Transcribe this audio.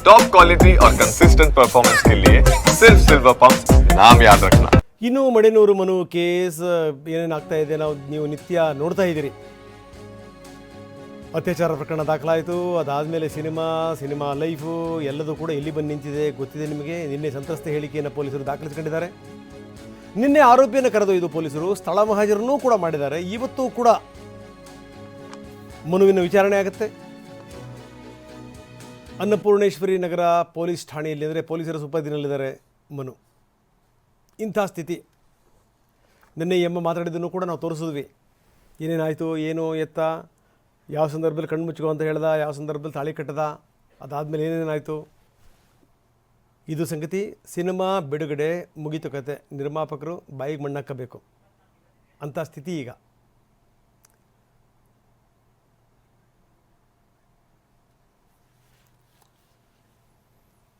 Top quality और consistent performance के लिए सिर्फ सिल्वर पंप नाम याद रखना ಇನ್ನು ಮಡೆನೂರು ಮನು ಕೇಸ್ ಏನೇನು ಆಗ್ತಾ ಇದೆ ನಾವು ನೀವು ನಿತ್ಯ ನೋಡ್ತಾ ಇದ್ದೀರಿ ಅತ್ಯಾಚಾರ ಪ್ರಕರಣ ದಾಖಲಾಯಿತು ಅದಾದಮೇಲೆ ಸಿನಿಮಾ ಸಿನಿಮಾ ಲೈಫು ಎಲ್ಲದೂ ಕೂಡ ಎಲ್ಲಿ ಬಂದು ನಿಂತಿದೆ ಗೊತ್ತಿದೆ ನಿಮಗೆ ನಿನ್ನೆ ಸಂತ್ರಸ್ತ ಹೇಳಿಕೆಯನ್ನು ಪೊಲೀಸರು ದಾಖಲಿಸಿಕೊಂಡಿದ್ದಾರೆ ನಿನ್ನೆ ಆರೋಪಿಯನ್ನು ಕರೆದೊಯ್ದು ಪೊಲೀಸರು ಸ್ಥಳ ಮಹಾಜರನ್ನೂ ಕೂಡ ಮಾಡಿದ್ದಾರೆ ಇವತ್ತು ಕೂಡ ಮನುವಿನ ವಿಚಾರಣೆ ಆಗುತ್ತೆ ಅನ್ನಪೂರ್ಣೇಶ್ವರಿ ನಗರ ಪೊಲೀಸ್ ಠಾಣೆಯಲ್ಲಿ ಅಂದರೆ ಪೊಲೀಸರ ಸುಪರ್ದಿನಲ್ಲಿದ್ದಾರೆ ಮನು. ಇಂಥ ಸ್ಥಿತಿ. ನಿನ್ನೆ ಎಮ್ಮ ಮಾತಾಡಿದ್ದನ್ನು ಕೂಡ ನಾವು ತೋರಿಸಿದ್ವಿ. ಏನೇನಾಯಿತು, ಏನು ಎತ್ತ, ಯಾವ ಸಂದರ್ಭದಲ್ಲಿ ಕಣ್ಣು ಮುಚ್ಚುಕೋ ಅಂತ ಹೇಳ್ದ, ಯಾವ ಸಂದರ್ಭದಲ್ಲಿ ತಾಳಿ ಕಟ್ಟದ, ಅದಾದಮೇಲೆ ಏನೇನಾಯಿತು. ಇದು ಸಂಗತಿ ಸಿನಿಮಾ ಬಿಡುಗಡೆ ಮುಗಿತು ಕತೆ. ನಿರ್ಮಾಪಕರು ಬಾಯಿಗೆ ಮಣ್ಣಾಕಬೇಕು ಅಂಥ ಸ್ಥಿತಿ ಈಗ.